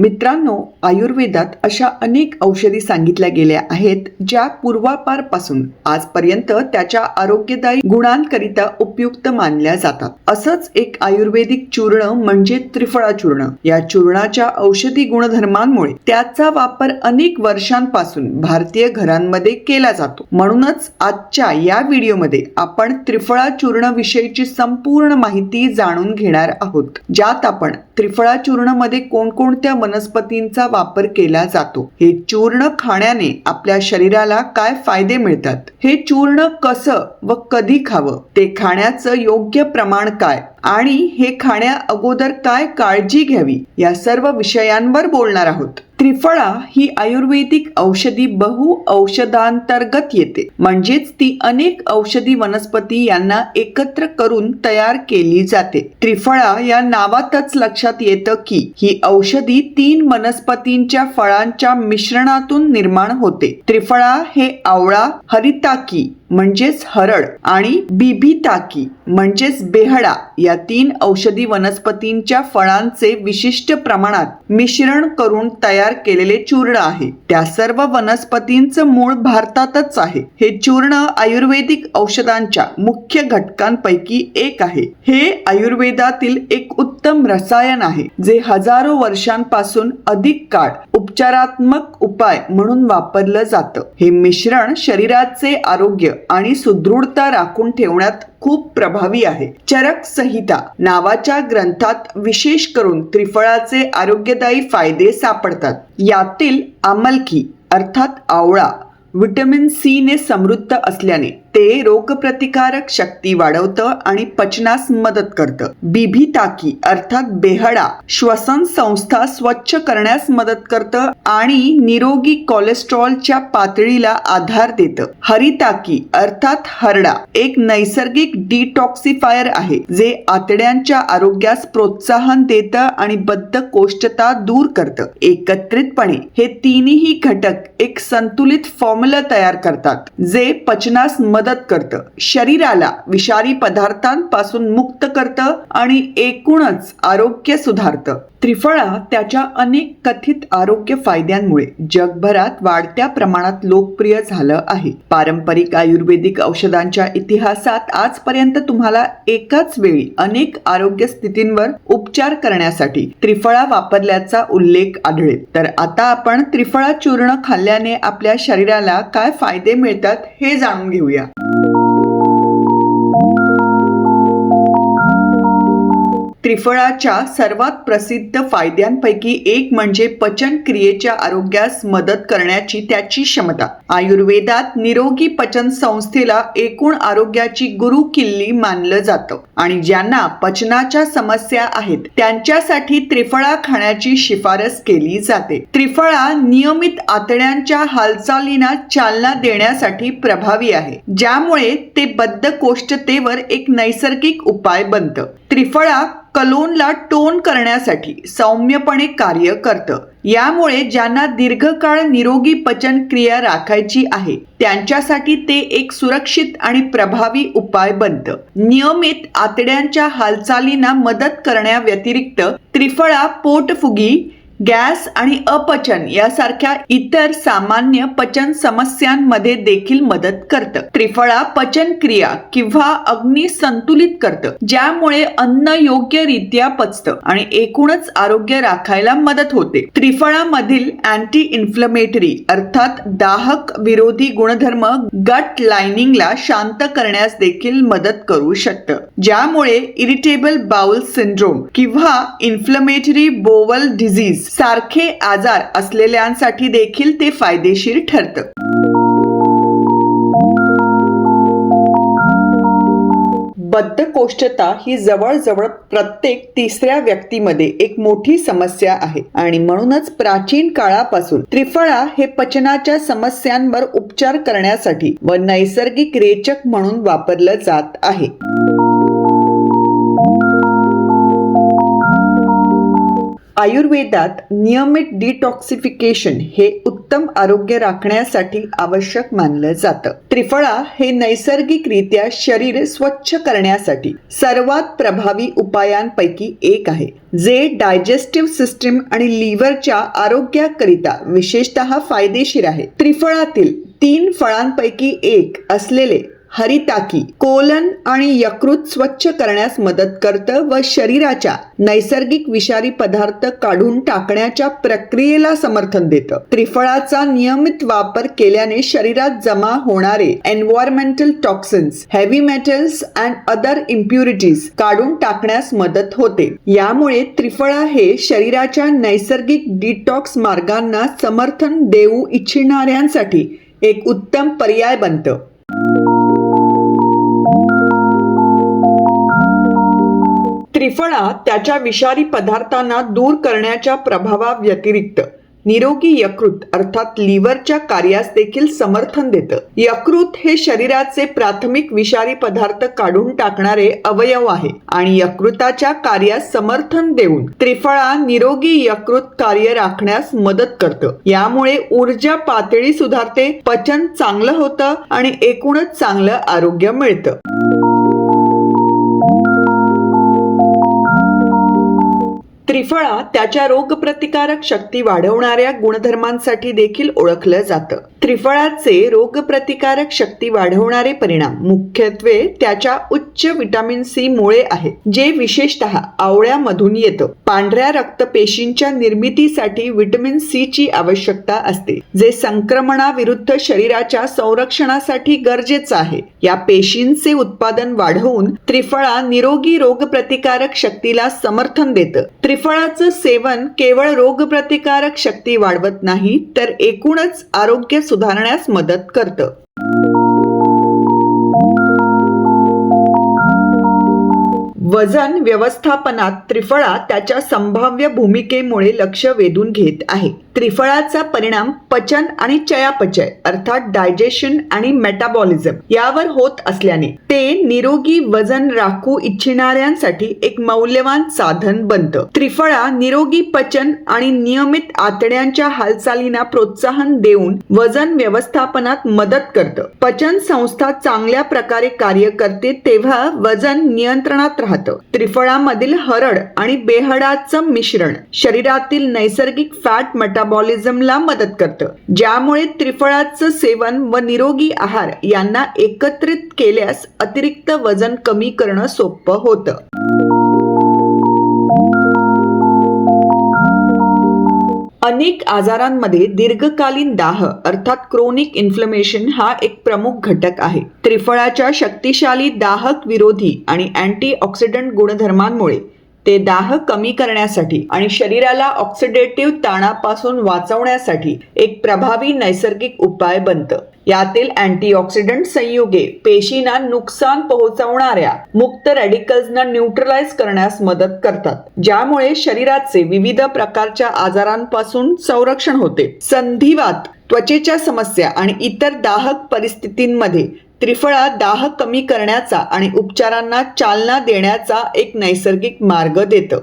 मित्रांनो आयुर्वेदात अशा अनेक औषधी सांगितल्या गेल्या आहेत ज्या पूर्वापारपासून आजपर्यंत त्याच्या आरोग्यदायी गुणांकरिता उपयुक्त मानल्या जातात. असंच एक आयुर्वेदिक चूर्ण म्हणजे त्रिफळा चूर्ण. या चूर्णाच्या औषधी गुणधर्मांमुळे त्याचा वापर अनेक वर्षांपासून भारतीय घरांमध्ये केला जातो. म्हणूनच आजच्या या व्हिडिओमध्ये आपण त्रिफळा चूर्ण विषयीची संपूर्ण माहिती जाणून घेणार आहोत. ज्यात आपण त्रिफळा चूर्णमध्ये कोणकोणत्या वनस्पतींचा वापर केला जातो. हे चूर्ण खाण्याने आपल्या शरीराला काय फायदे मिळतात? हे चूर्ण कसं व कधी खावं? ते खाण्याचं योग्य प्रमाण काय? आणि हे खाण्या अगोदर काय काळजी घ्यावी? या सर्व विषयांवर बोलणार आहोत. त्रिफळा ही आयुर्वेदिक औषधी बहु औषधांतर्गत येते. म्हणजेच ती अनेक औषधी वनस्पती यांना एकत्र करून तयार केली जाते. त्रिफळा या नावातच लक्षात येतं की ही औषधी तीन वनस्पतींच्या फळांच्या मिश्रणातून निर्माण होते. त्रिफळा हे आवळा हरिताकी म्हणजेच हरड आणि बिबिताकी म्हणजेच बेहडा या तीन औषधी वनस्पतींच्या फळांचे विशिष्ट प्रमाणात मिश्रण करून तयार केलेले चूर्ण आहे. त्या सर्व वनस्पतींचं मूळ भारतातच आहे. हे चूर्ण आयुर्वेदिक औषधांच्या मुख्य घटकांपैकी एक आहे. हे आयुर्वेदातील एक उत्तम रसायन आहे जे हजारो वर्षांपासून अधिक काळ उपचारात्मक उपाय म्हणून वापरलं जातं. हे मिश्रण शरीराचे आरोग्य आणि सुदृढता राखून ठेवण्यात खूप प्रभावी आहे. चरक संहिता नावाच्या ग्रंथात विशेष करून त्रिफळाचे आरोग्यदायी फायदे सापडतात. यातील आमलकी अर्थात आवळा व्हिटॅमिन सी ने समृद्ध असल्याने ते रोगप्रतिकारक शक्ती वाढवतं आणि पचनास मदत करतं. बिभिताकी अर्थात बेहडा श्वसन संस्था स्वच्छ करण्यास मदत करतं आणि निरोगी कोलेस्ट्रॉलच्या पातळीला आधार देतं. हरिताकी अर्थात हरडा एक नैसर्गिक डिटॉक्सिफायर आहे जे आतड्यांच्या आरोग्यास प्रोत्साहन देतं आणि बद्धकोष्ठता दूर करतं. एकत्रितपणे हे तिन्ही घटक एक संतुलित फॉर्म्युला तयार करतात जे पचनास मदत मदत करतं. शरीराला विषारी पदार्थांपासून मुक्त करतं आणि एकूणच आरोग्य सुधारतं. त्रिफळा त्याच्या अनेक कथित आरोग्य फायद्यांमुळे जगभरात वाढत्या प्रमाणात लोकप्रिय झालं आहे. पारंपरिक आयुर्वेदिक औषधांच्या इतिहासात आजपर्यंत तुम्हाला एकाच वेळी अनेक आरोग्य स्थितींवर उपचार करण्यासाठी त्रिफळा वापरल्याचा उल्लेख आढळेल. तर आता आपण त्रिफळा चूर्ण खाल्ल्याने आपल्या शरीराला काय फायदे मिळतात हे जाणून घेऊया. त्रिफळाच्या सर्वात प्रसिद्ध फायद्यांपैकी एक म्हणजे पचन क्रियेच्या आरोग्यास मदत करण्याची त्याची क्षमता. आयुर्वेदात निरोगी पचन संस्थेला एकूण आरोग्याची गुरु किल्ली मानलं जातं. आणि ज्यांना पचनाच्या समस्या आहेत त्यांच्यासाठी त्रिफळा खाण्याची शिफारस केली जाते. त्रिफळा नियमित आतड्यांच्या हालचालींना चालना देण्यासाठी प्रभावी आहे ज्यामुळे ते बद्धकोष्ठतेवर एक नैसर्गिक उपाय बनतं. त्रिफळा कलोनला टोन करण्यासाठी सौम्यपणे कार्य करतं. यामुळे ज्यांना दीर्घकाळ निरोगी पचन क्रिया राखायची आहे त्यांच्यासाठी ते एक सुरक्षित आणि प्रभावी उपाय बनतं. नियमित आतड्यांच्या हालचालींना मदत करण्याव्यतिरिक्त त्रिफळा पोटफुगी गॅस आणि अपचन यासारख्या इतर सामान्य पचन समस्यांमध्ये देखील मदत करतं. त्रिफळा पचन क्रिया किंवा अग्नी संतुलित करतं ज्यामुळे अन्न योग्यरित्या पचतं आणि एकूणच आरोग्य राखायला मदत होते. त्रिफळामधील अँटी इन्फ्लमेटरी अर्थात दाहक विरोधी गुणधर्म गट लाइनिंगला शांत करण्यास देखील मदत करू शकतं ज्यामुळे इरिटेबल बाउल सिंड्रोम किंवा इन्फ्लमेटरी बोवल डिझीज सारखे आजार असलेल्यांसाठी देखील ते फायदेशीर ठरतं. बद्धकोष्ठता ही जवळजवळ प्रत्येक तिसऱ्या व्यक्तीमध्ये एक मोठी समस्या आहे आणि म्हणूनच प्राचीन काळापासून त्रिफळा हे पचनाच्या समस्यांवर उपचार करण्यासाठी व नैसर्गिक रेचक म्हणून वापरलं जात आहे. आयुर्वेदात नियमित डिटॉक्सिफिकेशन हे उत्तम आरोग्य राखण्यासाठी आवश्यक मानलं जातं. त्रिफळा हे नैसर्गिकरित्या शरीर स्वच्छ करण्यासाठी सर्वात प्रभावी उपायांपैकी एक आहे जे डायजेस्टिव्ह सिस्टीम आणि लिव्हरच्या आरोग्याकरिता विशेषतः फायदेशीर आहे. त्रिफळातील तीन फळांपैकी एक असलेले हरिताकी कोलन आणि यकृत स्वच्छ करण्यास मदत करतं व शरीराच्या नैसर्गिक विषारी पदार्थ काढून टाकण्याच्या प्रक्रियेला समर्थन देतं. त्रिफळाचा नियमित वापर केल्याने शरीरात जमा होणारे environmental toxins heavy metals and other impurities काढून टाकण्यास मदत होते. यामुळे त्रिफळा हे शरीराच्या नैसर्गिक डिटॉक्स मार्गांना समर्थन देऊ इच्छिणाऱ्यांसाठी एक उत्तम पर्याय बनतं. त्रिफळा त्याच्या विषारी पदार्थांना दूर करण्याच्या प्रभावाव्यतिरिक्त निरोगी यकृत अर्थात लिव्हरच्या कार्यास देखील समर्थन देतं. यकृत हे शरीराचे प्राथमिक विषारी पदार्थ काढून टाकणारे अवयव आहे आणि यकृताच्या कार्यास समर्थन देऊन त्रिफळा निरोगी यकृत कार्य राखण्यास मदत करतं. यामुळे ऊर्जा पातळी सुधारते पचन चांगलं होतं आणि एकूणच चांगलं आरोग्य मिळतं. त्रिफळा त्याच्या रोगप्रतिकारक शक्ती वाढवणाऱ्या गुणधर्मांसाठी देखील ओळखलं जातं. त्रिफळाचे रोगप्रतिकारक शक्ती वाढवणारे परिणाम मुख्यत्वे त्याच्या उच्च विटामिन सी मुळे आहे जे विशेषतः आवळ्यामधून येतं. पांढऱ्या रक्तपेशींच्या निर्मितीसाठी विटामिन सी ची आवश्यकता असते जे संक्रमणाविरुद्ध शरीराच्या संरक्षणासाठी गरजेचं आहे. या पेशींचे उत्पादन वाढवून त्रिफळा निरोगी रोगप्रतिकारक शक्तीला समर्थन देतं. त्रिफळाचं सेवन केवळ रोगप्रतिकारक शक्ती वाढवत नाही तर एकूणच आरोग्य सुधारण्यास मदत करतं. वजन व्यवस्थापनात त्रिफळा त्याच्या संभाव्य भूमिकेमुळे लक्ष वेधून घेत आहे. त्रिफळाचा परिणाम पचन आणि चयापचय अर्थात डायजेशन आणि मेटाबॉलिझम यावर होत असल्याने ते निरोगी वजन राखू इच्छिणाऱ्यांसाठी एक मौल्यवान साधन बनतं. त्रिफळा निरोगी पचन आणि नियमित आतड्यांच्या हालचालींना प्रोत्साहन देऊन वजन व्यवस्थापनात मदत करतं. पचन संस्था चांगल्या प्रकारे कार्य करते तेव्हा वजन नियंत्रणात राहते. त्रिफळामधील हरड आणि बेहडाचं मिश्रण शरीरातील नैसर्गिक फॅट मेटाबॉलिझमला मदत करतं. ज्यामुळे त्रिफळाचं सेवन व निरोगी आहार यांना एकत्रित केल्यास अतिरिक्त वजन कमी करणं सोपं होतं. अनेक आजारांमध्ये दीर्घकालीन दाह अर्थात क्रोनिक इन्फ्लमेशन हा एक प्रमुख घटक आहे. त्रिफळाच्या शक्तिशाली दाहक विरोधी आणि अँटीऑक्सिडंट गुणधर्मांमुळे ते दाह कमी करण्यासाठी आणि शरीराला ऑक्सिडेटिव्ह ताणापासून वाचवण्यासाठी एक प्रभावी नैसर्गिक उपाय बनतं. यातील अँटीऑक्सिडंट संयुगे पेशींना नुकसान पोहोचवणाऱ्या मुक्त रॅडिकल्सना न्यूट्रलाइज करण्यास मदत करतात ज्यामुळे शरीराचे विविध प्रकारच्या आजारांपासून संरक्षण होते. संधिवात त्वचेच्या समस्या आणि इतर दाहक परिस्थितींमध्ये त्रिफळा दाह कमी करण्याचा आणि उपचारांना चालना देण्याचा एक नैसर्गिक मार्ग देतं.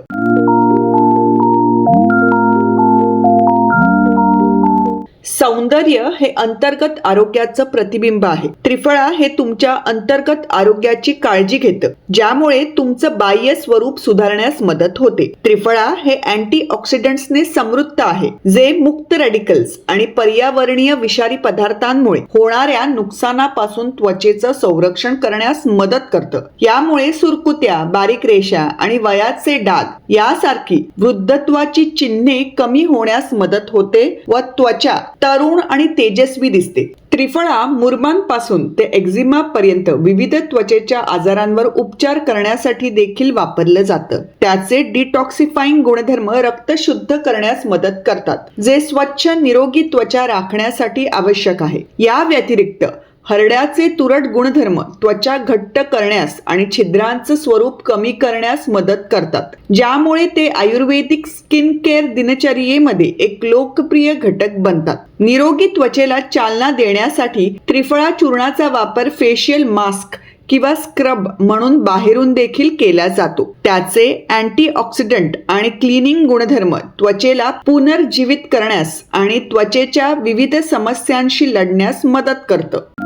सौंदर्य हे अंतर्गत आरोग्याचं प्रतिबिंब आहे. त्रिफळा हे तुमच्या अंतर्गत आरोग्याची काळजी घेतं ज्यामुळे तुमचं बाह्य स्वरूप सुधारण्यास मदत होते. त्रिफळा हे अँटी ऑक्सिडंट्सने समृद्ध आहे जे मुक्त रेडिकल्स आणि पर्यावरणीय विषारी पदार्थांमुळे होणाऱ्या नुकसानापासून त्वचेचं संरक्षण करण्यास मदत करतं. यामुळे सुरकुत्या बारीक रेषा आणि वयाचे डाग यासारखी वृद्धत्वाची चिन्हे कमी होण्यास मदत होते व त्वचा तरुण आणि तेजस्वी दिसते. त्रिफळा मुरमांपासून ते एक्झिमा पर्यंत विविध त्वचेच्या आजारांवर उपचार करण्यासाठी देखील वापरलं जातं. त्याचे डिटॉक्सिफाईंग गुणधर्म रक्त शुद्ध करण्यास मदत करतात जे स्वच्छ निरोगी त्वचा राखण्यासाठी आवश्यक आहे. या व्यतिरिक्त हरड्याचे तुरट गुणधर्म त्वचा घट्ट करण्यास आणि छिद्रांचं स्वरूप कमी करण्यास मदत करतात. ज्यामुळे ते आयुर्वेदिक स्किन केअर दिनचर्येमध्ये एक लोकप्रिय घटक बनतात. निरोगी त्वचेला चालना देण्यासाठी त्रिफळा चूर्णाचा वापर फेशियल मास्क किंवा स्क्रब म्हणून बाहेरून देखील केला जातो. त्याचे अँटीऑक्सिडंट आणि क्लिनिंग गुणधर्म त्वचेला पुनर्जीवित करण्यास आणि त्वचेच्या विविध समस्यांशी लढण्यास मदत करतं.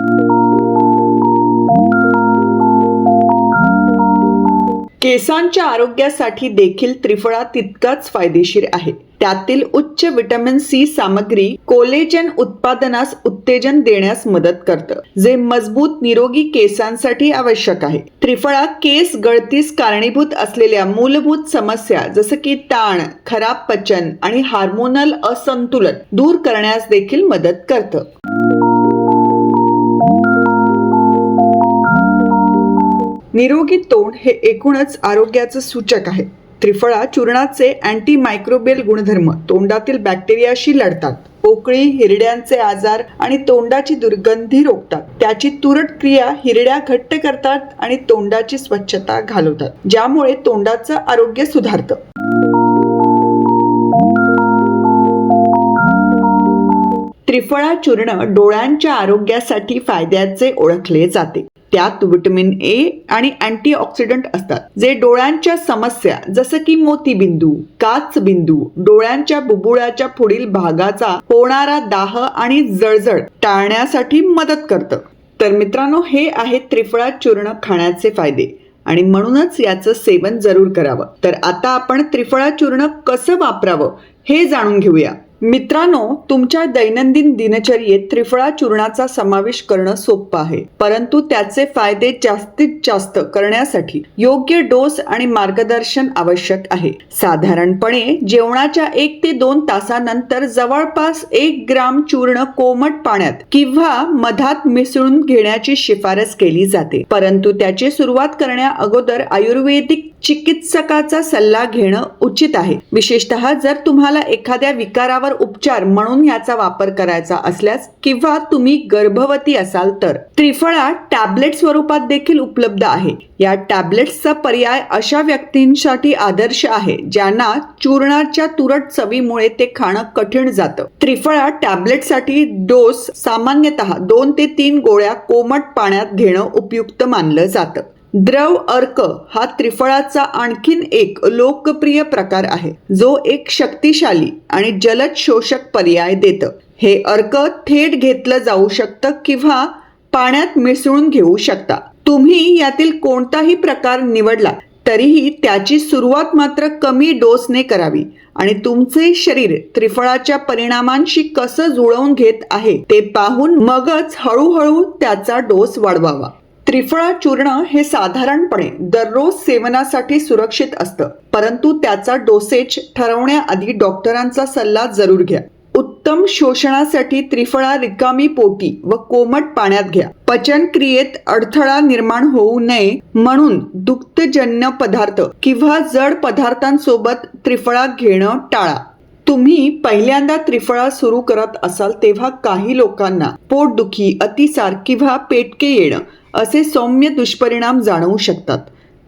केसांच्या आरोग्यासाठी देखील त्रिफळा तितकाच फायदेशीर आहे. त्यातील उच्च विटॅमिन सी सामग्री कोलेजन उत्पादनास उत्तेजन देण्यास मदत करतं जे मजबूत निरोगी केसांसाठी आवश्यक आहे. त्रिफळा केस गळतीस कारणीभूत असलेल्या मूलभूत समस्या जसं की ताण खराब पचन आणि हार्मोनल असंतुलन दूर करण्यास देखील मदत करतं. निरोगी तोंड हे एकूणच आरोग्याचं सूचक आहे. त्रिफळा चूर्णाचे अँटी मायक्रोबियल गुणधर्म तोंडातील बॅक्टेरियाशी लढतात. पोकळी हिरड्यांचे आजार आणि तोंडाची दुर्गंधी रोखतात. त्याची तुरट क्रिया हिरड्या घट्ट करतात आणि तोंडाची स्वच्छता घालवतात ज्यामुळे तोंडाचं आरोग्य सुधारतं. त्रिफळा चूर्ण डोळ्यांच्या आरोग्यासाठी फायद्याचे ओळखले जाते. त्यात विटॅमिन ए आणि अँटीऑक्सिडंट असतात. जे डोळ्यांच्या समस्या जसं की मोतीबिंदू काच बिंदू डोळ्यांच्या बुबुळाच्या पुढील भागाचा होणारा दाह आणि जळजळ टाळण्यासाठी मदत करतं. तर मित्रांनो हे आहे त्रिफळा चूर्ण खाण्याचे फायदे. आणि म्हणूनच याचं सेवन जरूर करावं. तर आता आपण त्रिफळा चूर्ण कसं वापरावं हे जाणून घेऊया. मित्रांनो तुमच्या दैनंदिन दिनचर्येत त्रिफळा चूर्णाचा समावेश करणं सोपं आहे. परंतु त्याचे फायदे जास्तीत जास्त करण्यासाठी योग्य डोस आणि मार्गदर्शन आवश्यक आहे. साधारणपणे जेवणाच्या एक ते दोन तासानंतर जवळपास एक ग्राम चूर्ण कोमट पाण्यात किंवा मधात मिसळून घेण्याची शिफारस केली जाते. परंतु त्याची सुरुवात करण्या अगोदर आयुर्वेदिक चिकित्सकाचा सल्ला घेणं उचित आहे. विशेषतः जर तुम्हाला एखाद्या विकारावर उपचार म्हणून याचा वापर करायचा असल्यास किंवा तुम्ही गर्भवती असाल तर त्रिफळा टॅबलेट स्वरूपात देखील उपलब्ध आहे. या टॅबलेट्सचा पर्याय अशा व्यक्तींसाठी आदर्श आहे ज्यांना चूर्णाच्या तुरट चवीमुळे ते खाणं कठीण जातं. त्रिफळा टॅबलेटसाठी डोस सामान्यतः दोन ते तीन गोळ्या कोमट पाण्यात घेणं उपयुक्त मानलं जातं. द्रव अर्क हा त्रिफळाचा आणखीन एक लोकप्रिय प्रकार आहे. जो एक शक्तिशाली आणि जलद शोषक पर्याय देतं. हे अर्क थेट घेतलं जाऊ शकतं किंवा पाण्यात मिसळून घेऊ शकता. तुम्ही यातील कोणताही प्रकार निवडला तरीही त्याची सुरुवात मात्र कमी डोसने करावी. आणि तुमचे शरीर त्रिफळाच्या परिणामांशी कसं जुळवून घेत आहे ते पाहून मगच हळूहळू त्याचा डोस वाढवावा. त्रिफळा चूर्ण हे साधारणपणे दररोज सेवनासाठी सुरक्षित असतं. परंतु त्याचा डोसेज ठरवण्याआधी डॉक्टरांचा सल्ला जरूर घ्या. उत्तम शोषणासाठी त्रिफळा रिकामी पोटी व कोमट पाण्यात घ्या. पचन क्रियेत अडथळा निर्माण होऊ नये म्हणून दुग्धजन्य पदार्थ किंवा जड पदार्थांसोबत त्रिफळा घेणं टाळा. तुम्ही पहिल्यांदा त्रिफळा सुरू करत असाल तेव्हा काही लोकांना पोटदुखी अतिसार किंवा पेटके येणं असे सौम्य दुष्परिणाम जाणवू शकतात.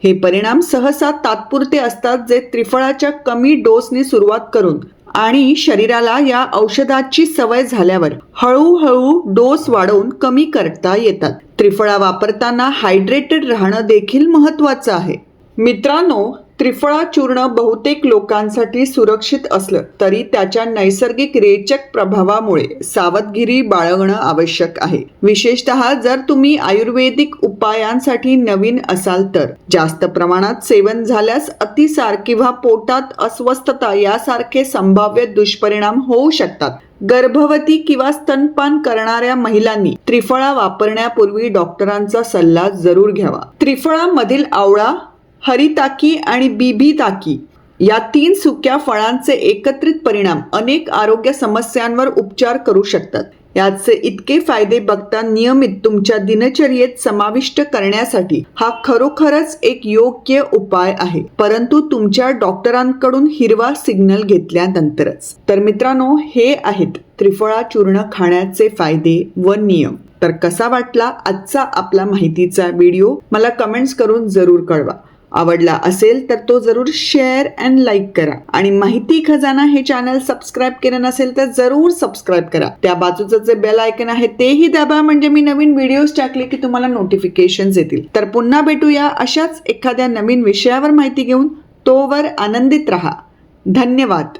हे परिणाम सहसा तात्पुरते असतात जे त्रिफळाच्या कमी डोसने सुरुवात करून आणि शरीराला या औषधाची सवय झाल्यावर हळूहळू डोस वाढवून कमी करता येतात. त्रिफळा वापरताना हायड्रेटेड राहणं देखील महत्वाचं आहे. मित्रांनो त्रिफळा चूर्ण बहुतेक लोकांसाठी सुरक्षित असलं तरी त्याच्या नैसर्गिक रेचक प्रभावामुळे सावधगिरी बाळगणं आवश्यक आहे. विशेषतः जर तुम्ही आयुर्वेदिक उपायांसाठी नवीन असाल तर. जास्त प्रमाणात सेवन झाल्यास अतिसार किंवा पोटात अस्वस्थता यासारखे संभाव्य दुष्परिणाम होऊ शकतात. गर्भवती किंवा स्तनपान करणाऱ्या महिलांनी त्रिफळा वापरण्यापूर्वी डॉक्टरांचा सल्ला जरूर घ्यावा. त्रिफळामधील आवळा हरिताकी आणि बीबी ताकी या तीन सुक्या फळांचे एकत्रित परिणाम अनेक आरोग्य समस्यांवर उपचार करू शकतात. याचे इतके फायदे बघता नियमित तुमच्या दिनचर्येत समाविष्ट करण्यासाठी हा खरोखरच एक योग्य उपाय आहे. परंतु तुमच्या डॉक्टरांकडून हिरवा सिग्नल घेतल्यानंतरच. तर मित्रांनो हे आहेत त्रिफळा चूर्ण खाण्याचे फायदे व नियम. तर कसा वाटला आजचा आपला माहितीचा व्हिडिओ? मला कमेंट्स करून जरूर कळवा. आवडला असेल तर तो जरूर शेअर अँड लाईक करा. आणि माहिती खजाना हे चॅनल सबस्क्राईब केलं नसेल तर जरूर सबस्क्राईब करा. त्या बाजूचं जे बेल आयकन आहे तेही दाबा. म्हणजे मी नवीन व्हिडिओज टाकले की तुम्हाला नोटिफिकेशन येतील. तर पुन्हा भेटूया अशाच एखाद्या नवीन विषयावर माहिती घेऊन. तोवर आनंदित राहा. धन्यवाद.